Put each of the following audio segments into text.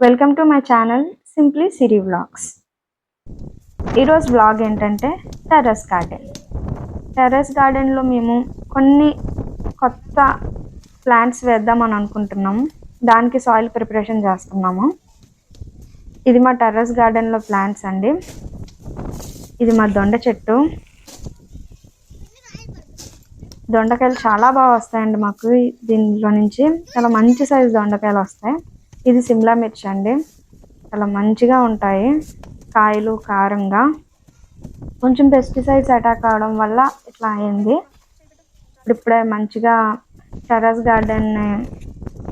Welcome to my channel simply Siri vlogs ఈరోజు blog ఏంటంటే terrace garden terrace గార్డెన్లో మేము కొన్ని కొత్త ప్లాంట్స్ వేద్దామని అనుకుంటున్నాము దానికి సాయిల్ ప్రిపరేషన్ చేస్తున్నాము. ఇది మా టెర్రస్ గార్డెన్లో ప్లాంట్స్ అండి. ఇది మా దొండ చెట్టు. దొండకాయలు చాలా బాగా వస్తాయండి మాకు దీనిలో నుంచి. చాలా మంచి సైజు దొండకాయలు వస్తాయి. ఇది సిమ్లా మిర్చి అండి. చాలా మంచిగా ఉంటాయి. కాయలు కారంగా. కొంచెం పెస్టిసైడ్స్ అటాక్ అవడం వల్ల ఇట్లా అయింది. ఇప్పుడే మంచిగా టెర్రస్ గార్డెన్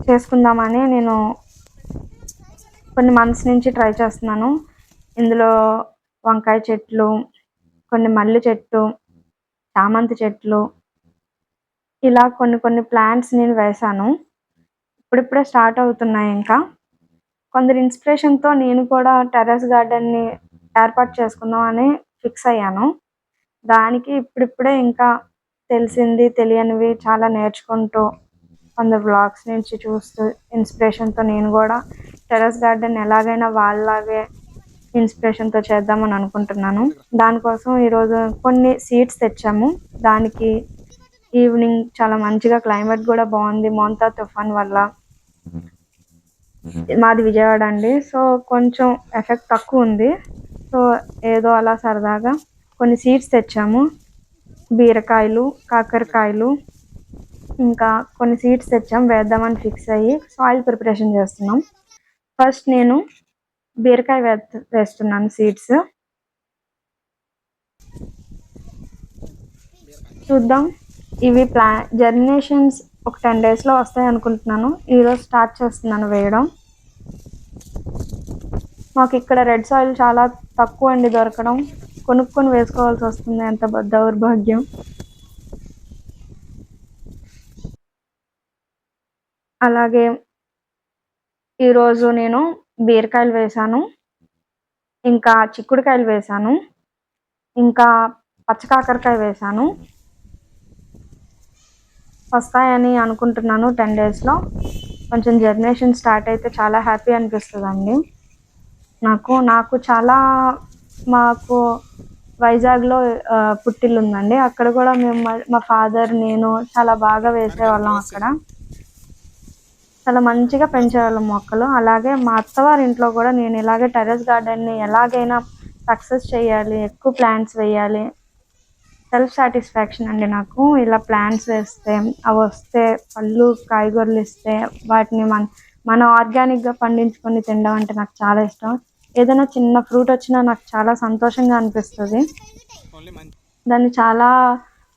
చేసుకుందామని నేను కొన్ని మంత్స్ నుంచి ట్రై చేస్తున్నాను. ఇందులో వంకాయ చెట్లు కొన్ని మల్లె చెట్టు చామంతి చెట్లు ఇలా కొన్ని కొన్ని ప్లాంట్స్ నేను వేశాను ఇప్పుడిప్పుడే స్టార్ట్ అవుతున్నాయి ఇంకా. కొందరు ఇన్స్పిరేషన్తో నేను కూడా టెర్రస్ గార్డెన్ని ఏర్పాటు చేసుకుందాం అని ఫిక్స్ అయ్యాను. దానికి ఇప్పుడిప్పుడే ఇంకా తెలిసింది తెలియనివి చాలా నేర్చుకుంటూ కొందరు బ్లాగ్స్ నుంచి చూస్తూ ఇన్స్పిరేషన్తో నేను కూడా టెర్రస్ గార్డెన్ ఎలాగైనా వాళ్ళలాగే ఇన్స్పిరేషన్తో చేద్దామని అనుకుంటున్నాను. దానికోసం ఈరోజు కొన్ని సీడ్స్ తెచ్చాము. దానికి ఈవినింగ్ చాలా మంచిగా క్లైమేట్ కూడా బాగుంది. మోంతా తుఫాన్ వల్ల. మాది విజయవాడ అండి. సో కొంచెం ఎఫెక్ట్ తక్కువ ఉంది. సో ఏదో అలా సరదాగా కొన్ని సీడ్స్ తెచ్చాము. బీరకాయలు కాకరకాయలు ఇంకా కొన్ని సీడ్స్ తెచ్చాం. వేద్దామని ఫిక్స్ అయ్యి సాయిల్ ప్రిపరేషన్ చేస్తున్నాం. ఫస్ట్ నేను బీరకాయ వే వేస్తున్నాను సీడ్స్. చూద్దాం. ఇవి ప్లా జర్మినేషన్స్ ఒక టెన్ డేస్లో వస్తాయి అనుకుంటున్నాను. ఈరోజు స్టార్ట్ చేస్తున్నాను వేయడం. మాకు ఇక్కడ రెడ్ సాయిల్ చాలా తక్కువ అండి దొరకడం. కొనుక్కొని వేసుకోవాల్సి వస్తుంది ఎంత దౌర్భాగ్యం. అలాగే ఈరోజు నేను బీరకాయలు వేశాను. ఇంకా చిక్కుడుకాయలు వేశాను. ఇంకా పచ్చకాకరకాయ వేశాను. వస్తాయని అనుకుంటున్నాను టెన్ డేస్లో. కొంచెం జర్నేషన్ స్టార్ట్ అయితే చాలా హ్యాపీ అనిపిస్తుందండి. నాకు నాకు చాలా మాకు వైజాగ్లో పుట్టిల్లు ఉందండి అక్కడ కూడా మేము మా ఫాదర్ నేను చాలా బాగా వేసేవాళ్ళం అక్కడ. చాలా మంచిగా పెంచేవాళ్ళం మొక్కలు. అలాగే మా అత్తవారి ఇంట్లో కూడా నేను ఇలాగే టెర్రస్ గార్డెన్ని ఎలాగైనా సక్సెస్ చేయాలి ఎక్కువ ప్లాంట్స్ వేయాలి సెల్ఫ్ సాటిస్ఫాక్షన్ అండి నాకు. ఇలా ప్లాంట్స్ వేస్తే అవి వస్తే పళ్ళు కాయగూరలు ఇస్తే వాటిని మన మన ఆర్గానిక్గా పండించుకొని తినడం అంటే నాకు చాలా ఇష్టం. ఏదైనా చిన్న ఫ్రూట్ వచ్చినా నాకు చాలా సంతోషంగా అనిపిస్తుంది. దాన్ని చాలా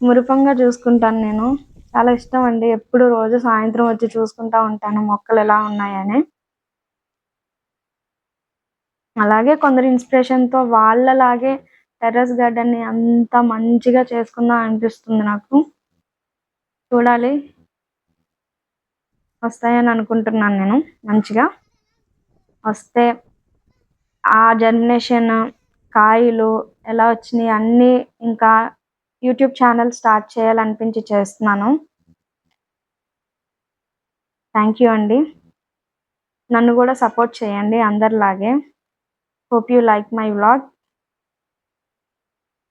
మురిపంగా చూసుకుంటాను నేను. చాలా ఇష్టం అండి. ఎప్పుడు రోజు సాయంత్రం వచ్చి చూసుకుంటా ఉంటాను మొక్కలు ఎలా ఉన్నాయని. అలాగే కొందరు ఇన్స్పిరేషన్తో వాళ్ళలాగే టెర్రస్ గార్డెన్ని అంత మంచిగా చేసుకుందాం అనిపిస్తుంది నాకు. చూడాలి. వస్తాయని అనుకుంటున్నాను నేను మంచిగా. వస్తే ఆ జర్మినేషన్ కాయలు ఎలా వచ్చినాయి అన్నీ ఇంకా యూట్యూబ్ ఛానల్ స్టార్ట్ చేయాలనిపించి చేస్తున్నాను. థ్యాంక్ యూ అండి. నన్ను కూడా సపోర్ట్ చేయండి అందరిలాగే. Hope you like my vlog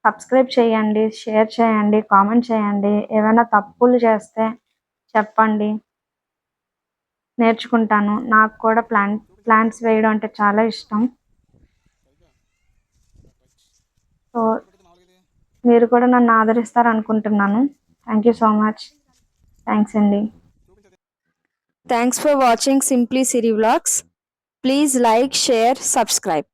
subscribe చేయండి షేర్ చేయండి కామెంట్ చేయండి. ఏమైనా తప్పులు చేస్తే చెప్పండి. నేర్చుకుంటాను. నాకు కూడా ప్లాంట్ ప్లాంట్స్ వేయడం అంటే చాలా ఇష్టం. సో మీరు కూడా నన్ను ఆదరిస్తారు అనుకుంటున్నాను thank you so much thanks అండి thanks for watching simply Siri vlogs please like share subscribe